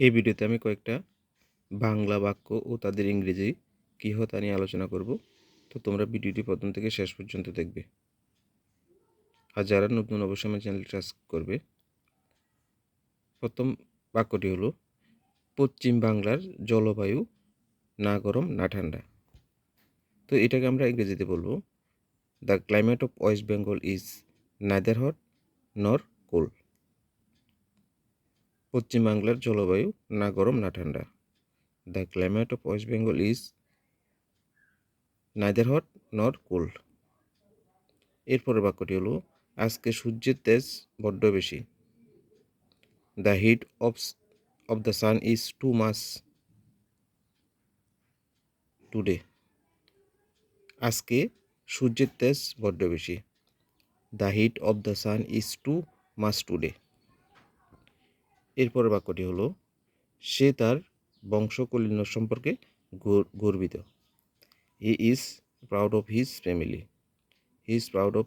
এই ভিডিওতে আমি কয়েকটা বাংলা বাক্য ও তাদের ইংরেজি কী হয় তা নিয়ে আলোচনা করব। তো তোমরা ভিডিওটি প্রথম থেকে শেষ পর্যন্ত দেখবে। আর যারা নতুন অবশ্যই আমার চ্যানেল সাবস্ক্রাইব করবে। প্রথম বাক্যটি হলো, পশ্চিম বাংলার জলবায়ু না গরম না ঠান্ডা। তো এটাকে আমরা ইংরেজিতে বলব the climate of West Bengal is neither hot nor cold পশ্চিম বাংলার জলবায়ু না গরম না ঠান্ডা। The climate of West Bengal is neither hot nor cold এরপরের বাক্যটি হলো, আজকে সূর্যের তেজ বড্ড বেশি। The heat of of the sun is too much today আজকে সূর্যের তেজ বড্ড বেশি। The heat of the sun is too much today এরপরের বাক্যটি হলো, সে তার বংশকলিন্য সম্পর্কে গর্বিত। He is proud of his family. He is proud of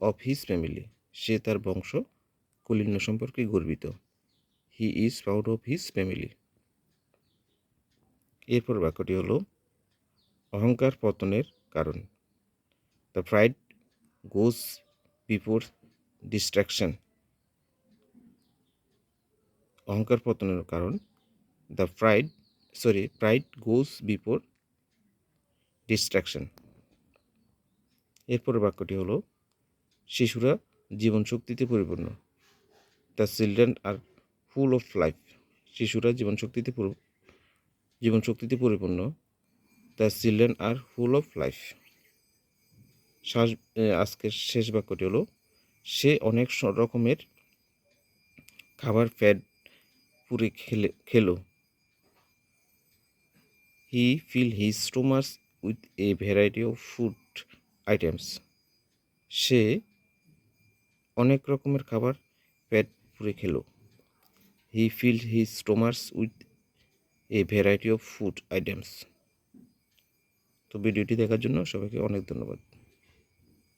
of his family. সে তার বংশ কলিন্য সম্পর্কে গর্বিত। He is proud of his family. এরপর বাক্যটি হলো, অহংকার পতনের কারণ। The pride goes before destruction. অহংকার পতনের কারণ। The pride sorry pride goes before destruction এরপরের বাক্যটি হলো, শিশুরা জীবন শক্তিতে পরিপূর্ণ। The children are full of life শিশুরা জীবন শক্তিতে জীবন শক্তিতে পরিপূর্ণ the children are full of life শ্বাস আজকের শেষ বাক্যটি হলো, সে অনেক রকমের খাবার ফ্যাট পুরে খেলে, খেলো। He fill his stomach with a variety of food items সে অনেক রকমের খাবার পেট পুরে খেলো। He fill his stomachs with a variety of food items তো ভিডিওটি দেখার জন্য সবাইকে অনেক ধন্যবাদ।